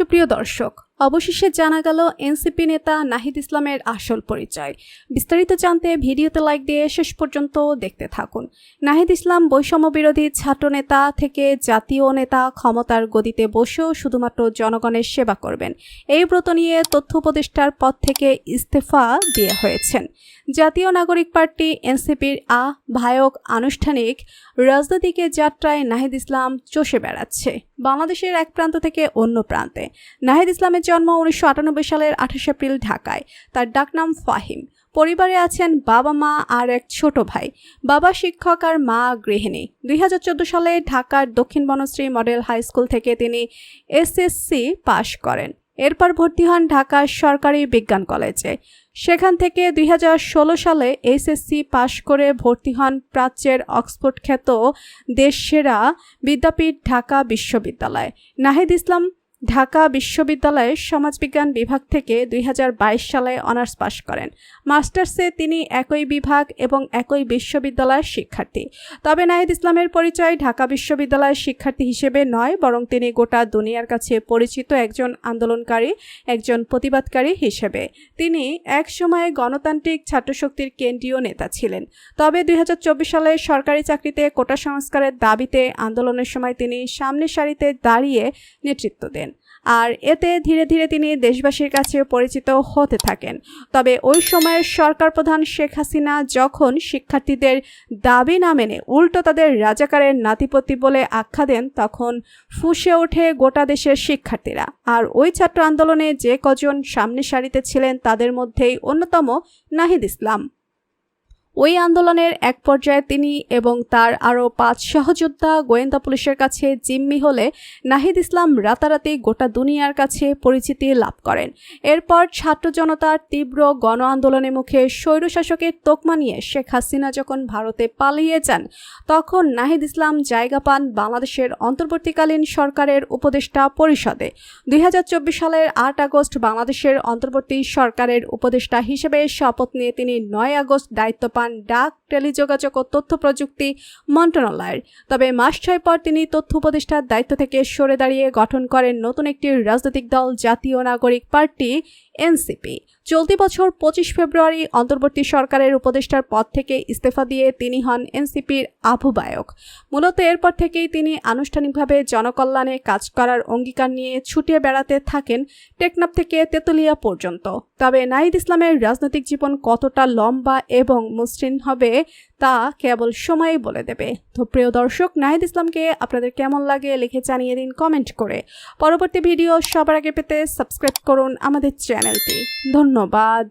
সুপ্রিয় দর্শক অবশেষে জানা গেল, এনসিপি নেতা নাহিদ ইসলামের আসল পরিচয়। বিস্তারিত জানতে ভিডিওতে লাইক দিয়ে শেষ পর্যন্ত দেখতে থাকুন। নাহিদ ইসলাম বৈষম্য বিরোধী ছাত্র নেতা থেকে জাতীয় নেতা ক্ষমতার গদিতে বসেও শুধুমাত্র জনগণের সেবা করবেন। এই ব্রত নিয়ে তথ্য উপদেষ্টার পদ থেকে ইস্তফা দিয়ে হয়েছেন। জাতীয় নাগরিক পার্টি, এনসিপির আহ্বায়ক আনুষ্ঠানিক রাজনৈতিক যাত্রায় নাহিদ ইসলাম চষে বেড়াচ্ছে। বাংলাদেশের এক প্রান্ত থেকে অন্য প্রান্তে। নাহিদ ইসলামের জন্ম উনিশশো আটানব্বই সালের আঠাশ এপ্রিল ঢাকায়। তার ডাকনাম ফাহিম। পরিবারে আছেন বাবা মা আর এক ছোট ভাই। বাবা শিক্ষক আর মা গৃহিণী। দুই হাজার চোদ্দ সালে ঢাকার দক্ষিণ বনশ্রী মডেল হাই স্কুল থেকে তিনি এসএসসি পাশ করেন। এরপর ভর্তি হন ঢাকার সরকারি বিজ্ঞান কলেজে। সেখান থেকে দুই হাজার ষোলো সালে এসএসসি পাশ করে ভর্তি হন প্রাচ্যের অক্সফোর্ড খ্যাত দেশসেরা বিদ্যাপীঠ ঢাকা বিশ্ববিদ্যালয়। নাহিদ ইসলাম ঢাকা বিশ্ববিদ্যালয়ের সমাজবিজ্ঞান বিভাগ থেকে দুই হাজার বাইশ সালে অনার্স পাশ করেন। মাস্টার্সে তিনি একই বিভাগ এবং একই বিশ্ববিদ্যালয়ের শিক্ষার্থী। তবে নাহিদ ইসলামের পরিচয় ঢাকা বিশ্ববিদ্যালয়ের শিক্ষার্থী হিসেবে নয়, বরং তিনি গোটা দুনিয়ার কাছে পরিচিত একজন আন্দোলনকারী, একজন প্রতিবাদকারী হিসেবে। তিনি এক সময়ে গণতান্ত্রিক ছাত্রশক্তির কেন্দ্রীয় নেতা ছিলেন। তবে দুই হাজার চব্বিশ সালে সরকারি চাকরিতে কোটা সংস্কারের দাবিতে আন্দোলনের সময় তিনি সামনের সারিতে দাঁড়িয়ে নেতৃত্ব দেন। আর এতে ধীরে ধীরে তিনি দেশবাসীর কাছে পরিচিত হতে থাকেন। তবে ওই সময়ের সরকার প্রধান শেখ হাসিনা যখন শিক্ষার্থীদের দাবি না মেনে উল্টো তাদের রাজাকারের নাতিপতি বলে আখ্যা দেন, তখন ফুসে ওঠে গোটা দেশের শিক্ষার্থীরা। আর ওই ছাত্র আন্দোলনে যে কজন সামনে সারিতে ছিলেন, তাদের মধ্যেই অন্যতম নাহিদ ইসলাম। ওই আন্দোলনের এক পর্যায়ে তিনি এবং তার আরও পাঁচ সহযোদ্ধা গোয়েন্দা পুলিশের কাছে জিম্মি হলে নাহিদ ইসলাম রাতারাতি গোটা দুনিয়ার কাছে পরিচিতি লাভ করেন। এরপর ছাত্র জনতার তীব্র গণ আন্দোলনের মুখে স্বৈরশাসকের তোকমা নিয়ে শেখ হাসিনা যখন ভারতে পালিয়ে যান, তখন নাহিদ ইসলাম জায়গা পান বাংলাদেশের অন্তর্বর্তীকালীন সরকারের উপদেষ্টা পরিষদে। দুই হাজার চব্বিশ সালের আট আগস্ট বাংলাদেশের অন্তর্বর্তী সরকারের উপদেষ্টা হিসেবে শপথ নিয়ে তিনি নয় আগস্ট দায়িত্ব পান ডাক টেলিযোগাযোগ ও তথ্য প্রযুক্তি মন্ত্রণালয়ের। তবে মাস ছয় পর তিনি তথ্য উপদেষ্টার দায়িত্ব থেকে সরে দাঁড়িয়ে গঠন করেন নতুন একটি রাজনৈতিক দল, জাতীয় নাগরিক পার্টি, এনসিপি। চলতি বছর পঁচিশ ফেব্রুয়ারি অন্তর্বর্তী সরকারের উপদেষ্টার পদ থেকে ইস্তফা দিয়ে তিনি হন এনসিপির আহ্বায়ক। মূলত এরপর থেকেই তিনি আনুষ্ঠানিকভাবে জনকল্যাণে কাজ করার অঙ্গীকার নিয়ে ছুটিয়ে বেড়াতে থাকেন টেকনাফ থেকে তেতুলিয়া পর্যন্ত। তবে নাহিদ ইসলামের রাজনৈতিক জীবন কতটা লম্বা এবং মসৃণ হবে তা কেবল সময় বলে দেবে। তো প্রিয় দর্শক, নাহিদ ইসলামকে আপনাদের কেমন লাগে লিখে জানিয়ে দিন কমেন্ট করে। পরবর্তী ভিডিও সবার আগে পেতে সাবস্ক্রাইব করুন আমাদের চ্যানেলটি। ধন্যবাদ।